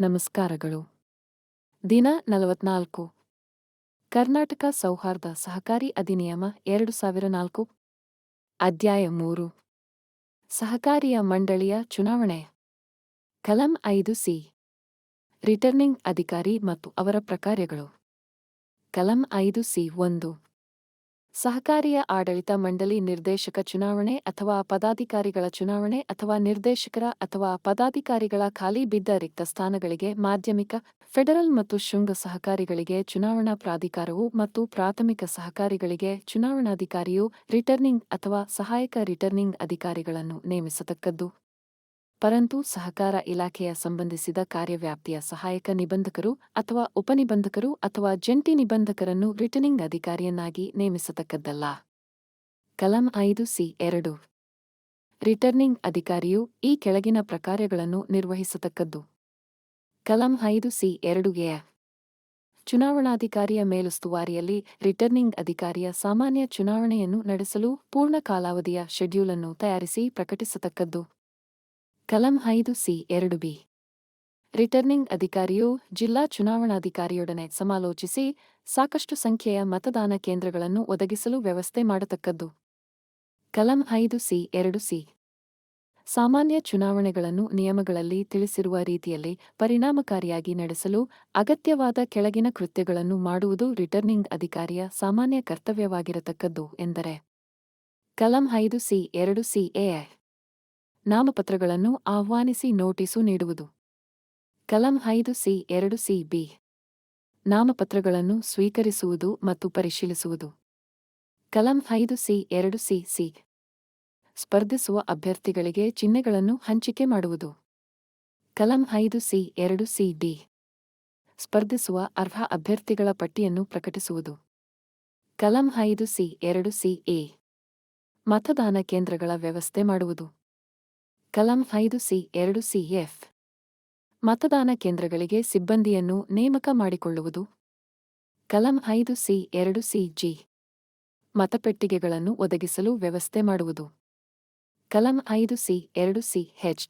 ನಮಸ್ಕಾರಗಳು. ದಿನ ನಲವತ್ನಾಲ್ಕು. ಕರ್ನಾಟಕ ಸೌಹಾರ್ದ ಸಹಕಾರಿ ಅಧಿನಿಯಮ ಎರಡು ಸಾವಿರ ನಾಲ್ಕು. ಅಧ್ಯಾಯ ಮೂರು. ಸಹಕಾರಿಯ ಮಂಡಳಿಯ ಚುನಾವಣೆ. ಕಲಂ ಐದು ಸಿ. ರಿಟರ್ನಿಂಗ್ ಅಧಿಕಾರಿ ಮತ್ತು ಅವರ ಪ್ರಕಾರ್ಯಗಳು. ಕಲಂ ಐದು ಸಿ ಒಂದು. ಸಹಕಾರಿಯ ಆಡಳಿತ ಮಂಡಳಿ ನಿರ್ದೇಶಕ ಚುನಾವಣೆ ಅಥವಾ ಪದಾಧಿಕಾರಿಗಳ ಚುನಾವಣೆ ಅಥವಾ ನಿರ್ದೇಶಕರ ಅಥವಾ ಪದಾಧಿಕಾರಿಗಳ ಖಾಲಿ ಬಿದ್ದ ರಿಕ್ತ ಸ್ಥಾನಗಳಿಗೆ ಮಾಧ್ಯಮಿಕ, ಫೆಡರಲ್ ಮತ್ತು ಶೃಂಗ ಸಹಕಾರಿಗಳಿಗೆ ಚುನಾವಣಾ ಪ್ರಾಧಿಕಾರವು ಮತ್ತು ಪ್ರಾಥಮಿಕ ಸಹಕಾರಿಗಳಿಗೆ ಚುನಾವಣಾಧಿಕಾರಿಯು ರಿಟರ್ನಿಂಗ್ ಅಥವಾ ಸಹಾಯಕ ರಿಟರ್ನಿಂಗ್ ಅಧಿಕಾರಿಗಳನ್ನು ನೇಮಿಸತಕ್ಕದ್ದು. ಪರಂತು ಸಹಕಾರ ಇಲಾಖೆಯ ಸಂಬಂಧಿಸಿದ ಕಾರ್ಯವ್ಯಾಪ್ತಿಯ ಸಹಾಯಕ ನಿಬಂಧಕರು ಅಥವಾ ಉಪನಿಬಂಧಕರು ಅಥವಾ ಜಂಟಿ ನಿಬಂಧಕರನ್ನು ರಿಟರ್ನಿಂಗ್ ಅಧಿಕಾರಿಯನ್ನಾಗಿ ನೇಮಿಸತಕ್ಕದ್ದಲ್ಲ. ಕಲಂ ಐದು ಸಿ ಎರಡು. ರಿಟರ್ನಿಂಗ್ ಅಧಿಕಾರಿಯು ಈ ಕೆಳಗಿನ ಪ್ರಕಾರಗಳನ್ನು ನಿರ್ವಹಿಸತಕ್ಕದ್ದು. ಕಲಂ ಐದು ಸಿ ಎರಡು ಎ. ಚುನಾವಣಾಧಿಕಾರಿಯ ಮೇಲುಸ್ತುವಾರಿಯಲ್ಲಿ ರಿಟರ್ನಿಂಗ್ ಅಧಿಕಾರಿಯ ಸಾಮಾನ್ಯ ಚುನಾವಣೆಯನ್ನು ನಡೆಸಲು ಪೂರ್ಣ ಕಾಲಾವಧಿಯ ಶೆಡ್ಯೂಲನ್ನು ತಯಾರಿಸಿ ಪ್ರಕಟಿಸತಕ್ಕದ್ದು. ಕಲಂ ಐದು ಸಿ ಎರಡು ಬಿ. ರಿಟರ್ನಿಂಗ್ ಅಧಿಕಾರಿಯು ಜಿಲ್ಲಾ ಚುನಾವಣಾಧಿಕಾರಿಯೊಡನೆ ಸಮಾಲೋಚಿಸಿ ಸಾಕಷ್ಟು ಸಂಖ್ಯೆಯ ಮತದಾನ ಕೇಂದ್ರಗಳನ್ನು ಒದಗಿಸಲು ವ್ಯವಸ್ಥೆ ಮಾಡತಕ್ಕದ್ದು. ಕಲಂ ಐದು ಸಿ ಎರಡು ಸಿ. ಸಾಮಾನ್ಯ ಚುನಾವಣೆಗಳನ್ನು ನಿಯಮಗಳಲ್ಲಿ ತಿಳಿಸಿರುವ ರೀತಿಯಲ್ಲಿ ಪರಿಣಾಮಕಾರಿಯಾಗಿ ನಡೆಸಲು ಅಗತ್ಯವಾದ ಕೆಳಗಿನ ಕೃತ್ಯಗಳನ್ನು ಮಾಡುವುದು ರಿಟರ್ನಿಂಗ್ ಅಧಿಕಾರಿಯ ಸಾಮಾನ್ಯ ಕರ್ತವ್ಯವಾಗಿರತಕ್ಕದ್ದು ಎಂದರೆ. ಕಲಂ ಐದು ಸಿ ಎರಡು ಸಿ ಎ ನಾಮಪತ್ರಗಳನ್ನು ಆಹ್ವಾನಿಸಿ ನೋಟಿಸು ನೀಡುವುದು. ಕಲಂ ಐದು ಸಿ ಎರಡು ಸಿ ಬಿ. ನಾಮಪತ್ರಗಳನ್ನು ಸ್ವೀಕರಿಸುವುದು ಮತ್ತು ಪರಿಶೀಲಿಸುವುದು. ಕಲಂ ಐದು ಸಿ ಎರಡು ಸಿ ಸಿ. ಸ್ಪರ್ಧಿಸುವ ಅಭ್ಯರ್ಥಿಗಳಿಗೆ ಚಿಹ್ನೆಗಳನ್ನು ಹಂಚಿಕೆ ಮಾಡುವುದು. ಕಲಂ ಐದು ಸಿ ಎರಡು ಸಿ ಡಿ. ಸ್ಪರ್ಧಿಸುವ ಅರ್ಹ ಅಭ್ಯರ್ಥಿಗಳ ಪಟ್ಟಿಯನ್ನು ಪ್ರಕಟಿಸುವುದು. ಕಲಂ ಐದು ಸಿ ಎರಡು ಸಿ ಎ. ಮತದಾನ ಕೇಂದ್ರಗಳ ವ್ಯವಸ್ಥೆ ಮಾಡುವುದು. ಕಲಂ ಐದು ಸಿ, ಎರಡು ಸಿ, ಎಫ್. ಮತದಾನ ಕೇಂದ್ರಗಳಿಗೆ ಸಿಬ್ಬಂದಿಯನ್ನು ನೇಮಕ ಮಾಡಿಕೊಳ್ಳುವುದು. ಕಲಂ ಐದು ಸಿ, ಎರಡು ಸಿ, ಜಿ. ಮತಪೆಟ್ಟಿಗೆಗಳನ್ನು ಒದಗಿಸಲು ವ್ಯವಸ್ಥೆ ಮಾಡುವುದು. ಕಲಂ ಐದು ಸಿ, ಎರಡು ಸಿ ಹೆಚ್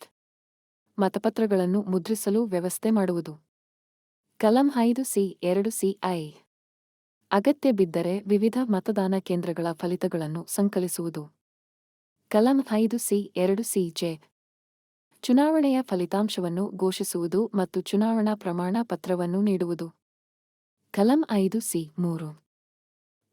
ಮತಪತ್ರಗಳನ್ನು ಮುದ್ರಿಸಲು ವ್ಯವಸ್ಥೆ ಮಾಡುವುದು. ಕಲಂ ಐದು ಸಿ, ಎರಡು ಸಿ, ಐ. ಅಗತ್ಯ ಬಿದ್ದರೆ ವಿವಿಧ ಮತದಾನ ಕೇಂದ್ರಗಳ ಫಲಿತಗಳನ್ನು ಸಂಕಲಿಸುವುದು. ಕಲಂ ಐದು ಸಿ, ಎರಡು ಸಿ, ಜೆ. ಚುನಾವಣೆಯ ಫಲಿತಾಂಶವನ್ನು ಘೋಷಿಸುವುದು ಮತ್ತು ಚುನಾವಣಾ ಪ್ರಮಾಣ ಪತ್ರವನ್ನು ನೀಡುವುದು. ಕಲಂ ಐದು ಸಿ ಮೂರು.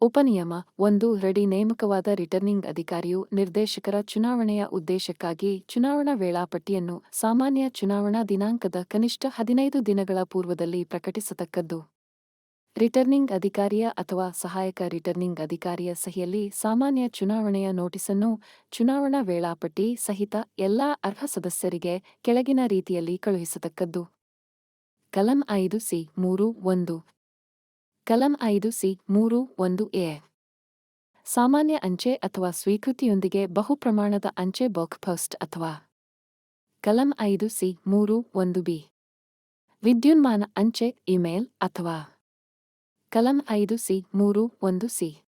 ಉಪನಿಯಮ ಒಂದು ರಡಿ ನೇಮಕವಾದ ರಿಟರ್ನಿಂಗ್ ಅಧಿಕಾರಿಯು ನಿರ್ದೇಶಕರ ಚುನಾವಣೆಯ ಉದ್ದೇಶಕ್ಕಾಗಿ ಚುನಾವಣಾ ವೇಳಾಪಟ್ಟಿಯನ್ನು ಸಾಮಾನ್ಯ ಚುನಾವಣಾ ದಿನಾಂಕದ ಕನಿಷ್ಠ ಹದಿನೈದು ದಿನಗಳ ಪೂರ್ವದಲ್ಲಿ ಪ್ರಕಟಿಸತಕ್ಕದ್ದು. ರಿಟರ್ನಿಂಗ್ ಅಧಿಕಾರಿಯ ಅಥವಾ ಸಹಾಯಕ ರಿಟರ್ನಿಂಗ್ ಅಧಿಕಾರಿಯ ಸಹಿಯಲ್ಲಿ ಸಾಮಾನ್ಯ ಚುನಾವಣೆಯ ನೋಟಿಸನ್ನು ಚುನಾವಣಾ ವೇಳಾಪಟ್ಟಿ ಸಹಿತ ಎಲ್ಲಾ ಅರ್ಹ ಸದಸ್ಯರಿಗೆ ಕೆಳಗಿನ ರೀತಿಯಲ್ಲಿ ಕಳುಹಿಸತಕ್ಕದ್ದು. ಕಲಂ ಐದು ಸಿ ಮೂರು ಒಂದು. ಕಲಂ ಐದು ಸಿ ಮೂರು ಒಂದು ಎ. ಸಾಮಾನ್ಯ ಅಂಚೆ ಅಥವಾ ಸ್ವೀಕೃತಿಯೊಂದಿಗೆ ಬಹುಪ್ರಮಾಣದ ಅಂಚೆ ಬಾಕ್ ಪೋಸ್ಟ್ ಅಥವಾ. ಕಲಂ ಐದು ಸಿ ಮೂರು ಒಂದು ಬಿ. ವಿದ್ಯುನ್ಮಾನ ಅಂಚೆ ಇಮೇಲ್ ಅಥವಾ. ಕಲಂ ಐದು ಸಿ, ಮೂರು, ಒಂದು ಸಿ.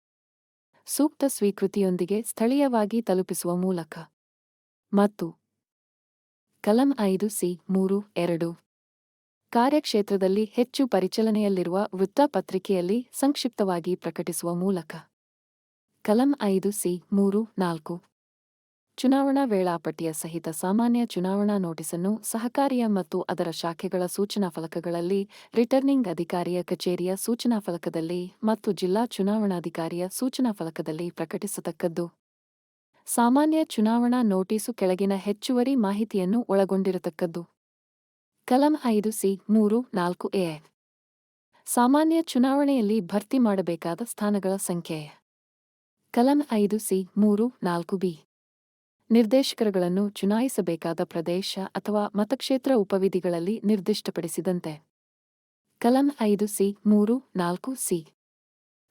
ಸೂಕ್ತ ಸ್ವೀಕೃತಿಯೊಂದಿಗೆ ಸ್ಥಳೀಯವಾಗಿ ತಲುಪಿಸುವ ಮೂಲಕ. ಮತ್ತು ಕಲಂ ಐದು ಸಿ, ಮೂರು, ಎರಡು. ಕಾರ್ಯಕ್ಷೇತ್ರದಲ್ಲಿ ಹೆಚ್ಚು ಪರಿಚಲನೆಯಲ್ಲಿರುವ ವೃತ್ತಪತ್ರಿಕೆಯಲ್ಲಿ ಸಂಕ್ಷಿಪ್ತವಾಗಿ ಪ್ರಕಟಿಸುವ ಮೂಲಕ. ಕಲಂ ಐದು ಸಿ, ಮೂರು, ನಾಲ್ಕು. ಚುನಾವಣಾ ವೇಳಾಪಟ್ಟಿಯ ಸಹಿತ ಸಾಮಾನ್ಯ ಚುನಾವಣಾ ನೋಟಿಸನ್ನು ಸಹಕಾರಿಯ ಮತ್ತು ಅದರ ಶಾಖೆಗಳ ಸೂಚನಾ ಫಲಕಗಳಲ್ಲಿ ರಿಟರ್ನಿಂಗ್ ಅಧಿಕಾರಿಯ ಕಚೇರಿಯ ಸೂಚನಾ ಫಲಕದಲ್ಲಿ ಮತ್ತು ಜಿಲ್ಲಾ ಚುನಾವಣಾಧಿಕಾರಿಯ ಸೂಚನಾ ಫಲಕದಲ್ಲಿ ಪ್ರಕಟಿಸತಕ್ಕದ್ದು. ಸಾಮಾನ್ಯ ಚುನಾವಣಾ ನೋಟಿಸು ಕೆಳಗಿನ ಹೆಚ್ಚುವರಿ ಮಾಹಿತಿಯನ್ನು ಒಳಗೊಂಡಿರತಕ್ಕದ್ದು. ಕಲಂ ಐದು ಸಿ ಮೂರು ನಾಲ್ಕು ಎ. ಸಾಮಾನ್ಯ ಚುನಾವಣೆಯಲ್ಲಿ ಭರ್ತಿ ಮಾಡಬೇಕಾದ ಸ್ಥಾನಗಳ ಸಂಖ್ಯೆ. ಕಲಂ ಐದು ಸಿ ಮೂರು ನಾಲ್ಕು ಬಿ. ನಿರ್ದೇಶಕರುಗಳನ್ನು ಚುನಾಯಿಸಬೇಕಾದ ಪ್ರದೇಶ ಅಥವಾ ಮತಕ್ಷೇತ್ರ ಉಪವಿಧಿಗಳಲ್ಲಿ ನಿರ್ದಿಷ್ಟಪಡಿಸಿದಂತೆ. ಕಲಂ ಐದು ಸಿ ಮೂರು ನಾಲ್ಕು ಸಿ.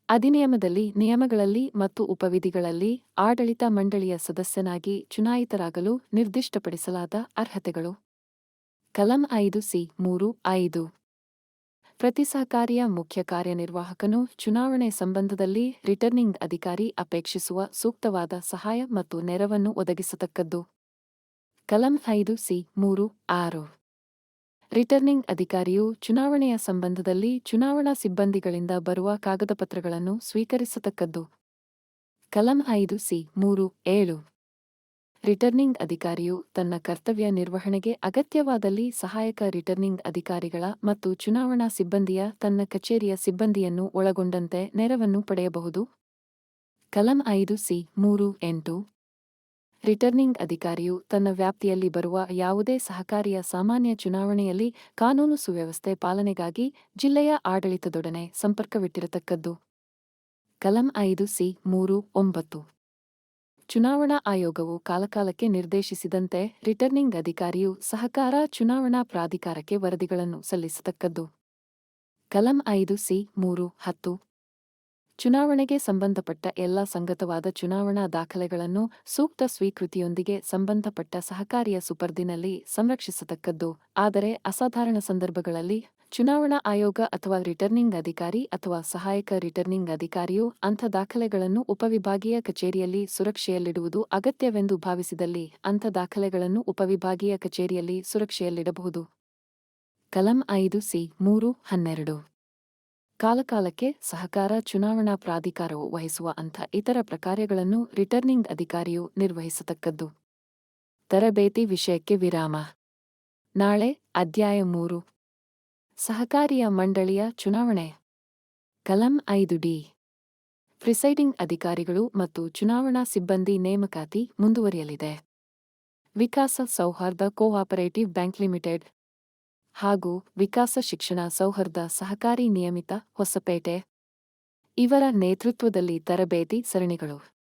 ಅಧಿನಿಯಮದಲ್ಲಿ ನಿಯಮಗಳಲ್ಲಿ ಮತ್ತು ಉಪವಿಧಿಗಳಲ್ಲಿ ಆಡಳಿತ ಮಂಡಳಿಯ ಸದಸ್ಯನಾಗಿ ಚುನಾಯಿತರಾಗಲು ನಿರ್ದಿಷ್ಟಪಡಿಸಲಾದ ಅರ್ಹತೆಗಳು. ಕಲಂ ಐದು ಸಿ ಮೂರು ಐದು. ಪ್ರತಿ ಸಹಕಾರಿಯ ಮುಖ್ಯ ಕಾರ್ಯನಿರ್ವಾಹಕನು ಚುನಾವಣೆ ಸಂಬಂಧದಲ್ಲಿ ರಿಟರ್ನಿಂಗ್ ಅಧಿಕಾರಿ ಅಪೇಕ್ಷಿಸುವ ಸೂಕ್ತವಾದ ಸಹಾಯ ಮತ್ತು ನೆರವನ್ನು ಒದಗಿಸತಕ್ಕದ್ದು. ಕಲಂ ಐದು ಸಿ ಮೂರು ಆರು. ರಿಟರ್ನಿಂಗ್ ಅಧಿಕಾರಿಯು ಚುನಾವಣೆಯ ಸಂಬಂಧದಲ್ಲಿ ಚುನಾವಣಾ ಸಿಬ್ಬಂದಿಗಳಿಂದ ಬರುವ ಕಾಗದಪತ್ರಗಳನ್ನು ಸ್ವೀಕರಿಸತಕ್ಕದ್ದು. ಕಲಂ ಐದು ಸಿ ಮೂರು ಏಳು. ರಿಟರ್ನಿಂಗ್ ಅಧಿಕಾರಿಯು ತನ್ನ ಕರ್ತವ್ಯ ನಿರ್ವಹಣೆಗೆ ಅಗತ್ಯವಾದಲ್ಲಿ ಸಹಾಯಕ ರಿಟರ್ನಿಂಗ್ ಅಧಿಕಾರಿಗಳ ಮತ್ತು ಚುನಾವಣಾ ಸಿಬ್ಬಂದಿಯ ತನ್ನ ಕಚೇರಿಯ ಸಿಬ್ಬಂದಿಯನ್ನು ಒಳಗೊಂಡಂತೆ ನೆರವನ್ನು ಪಡೆಯಬಹುದು. ಕಲಂ ಐದು ಸಿ ಮೂರು ಎಂಟು. ರಿಟರ್ನಿಂಗ್ ಅಧಿಕಾರಿಯು ತನ್ನ ವ್ಯಾಪ್ತಿಯಲ್ಲಿ ಬರುವ ಯಾವುದೇ ಸಹಕಾರಿಯ ಸಾಮಾನ್ಯ ಚುನಾವಣೆಯಲ್ಲಿ ಕಾನೂನು ಸುವ್ಯವಸ್ಥೆ ಪಾಲನೆಗಾಗಿ ಜಿಲ್ಲೆಯ ಆಡಳಿತದೊಡನೆ ಸಂಪರ್ಕವಿಟ್ಟಿರತಕ್ಕದ್ದು. ಕಲಂ ಐದು ಸಿ ಮೂರು ಒಂಬತ್ತು. ಚುನಾವಣಾ ಆಯೋಗವು ಕಾಲಕಾಲಕ್ಕೆ ನಿರ್ದೇಶಿಸಿದಂತೆ ರಿಟರ್ನಿಂಗ್ ಅಧಿಕಾರಿಯು ಸಹಕಾರ ಚುನಾವಣಾ ಪ್ರಾಧಿಕಾರಕ್ಕೆ ವರದಿಗಳನ್ನು ಸಲ್ಲಿಸತಕ್ಕದ್ದು. ಕಲಂ ಐದು ಸಿ ಮೂರು ಹತ್ತು. ಚುನಾವಣೆಗೆ ಸಂಬಂಧಪಟ್ಟ ಎಲ್ಲ ಸಂಗತವಾದ ಚುನಾವಣಾ ದಾಖಲೆಗಳನ್ನು ಸೂಕ್ತ ಸ್ವೀಕೃತಿಯೊಂದಿಗೆ ಸಂಬಂಧಪಟ್ಟ ಸಹಕಾರಿಯ ಸುಪರ್ದಿನಲ್ಲಿ ಸಂರಕ್ಷಿಸತಕ್ಕದ್ದು. ಆದರೆ ಅಸಾಧಾರಣ ಸಂದರ್ಭಗಳಲ್ಲಿ ಚುನಾವಣಾ ಆಯೋಗ ಅಥವಾ ರಿಟರ್ನಿಂಗ್ ಅಧಿಕಾರಿ ಅಥವಾ ಸಹಾಯಕ ರಿಟರ್ನಿಂಗ್ ಅಧಿಕಾರಿಯು ಅಂಥ ದಾಖಲೆಗಳನ್ನು ಉಪವಿಭಾಗೀಯ ಕಚೇರಿಯಲ್ಲಿ ಸುರಕ್ಷೆಯಲ್ಲಿಡುವುದು ಅಗತ್ಯವೆಂದು ಭಾವಿಸಿದಲ್ಲಿ ಅಂಥ ದಾಖಲೆಗಳನ್ನು ಉಪವಿಭಾಗೀಯ ಕಚೇರಿಯಲ್ಲಿ ಸುರಕ್ಷೆಯಲ್ಲಿಡಬಹುದು. ಕಲಂ ಐದು ಸಿ ಮೂರು ಹನ್ನೆರಡು. ಕಾಲಕಾಲಕ್ಕೆ ಸಹಕಾರ ಚುನಾವಣಾ ಪ್ರಾಧಿಕಾರವು ವಹಿಸುವ ಅಂಥ ಇತರ ಪ್ರಕಾರ್ಯಗಳನ್ನು ರಿಟರ್ನಿಂಗ್ ಅಧಿಕಾರಿಯು ನಿರ್ವಹಿಸತಕ್ಕದ್ದು. ತರಬೇತಿ ವಿಷಯಕ್ಕೆ ವಿರಾಮ. ನಾಳೆ ಅಧ್ಯಾಯ ಮೂರು. ಸಹಕಾರಿಯ ಮಂಡಳಿಯ ಚುನಾವಣೆ. ಕಲಂ ಐದು ಡಿ. ಪ್ರಿಸೈಡಿಂಗ್ ಅಧಿಕಾರಿಗಳು ಮತ್ತು ಚುನಾವಣಾ ಸಿಬ್ಬಂದಿ ನೇಮಕಾತಿ ಮುಂದುವರಿಯಲಿದೆ. ವಿಕಾಸ ಸೌಹಾರ್ದ ಕೋಆಪರೇಟಿವ್ ಬ್ಯಾಂಕ್ ಲಿಮಿಟೆಡ್ ಹಾಗೂ ವಿಕಾಸ ಶಿಕ್ಷಣ ಸೌಹಾರ್ದ ಸಹಕಾರಿ ನಿಯಮಿತ ಹೊಸಪೇಟೆ. ಇವರ ನೇತೃತ್ವದಲ್ಲಿ ತರಬೇತಿ ಸರಣಿಗಳು.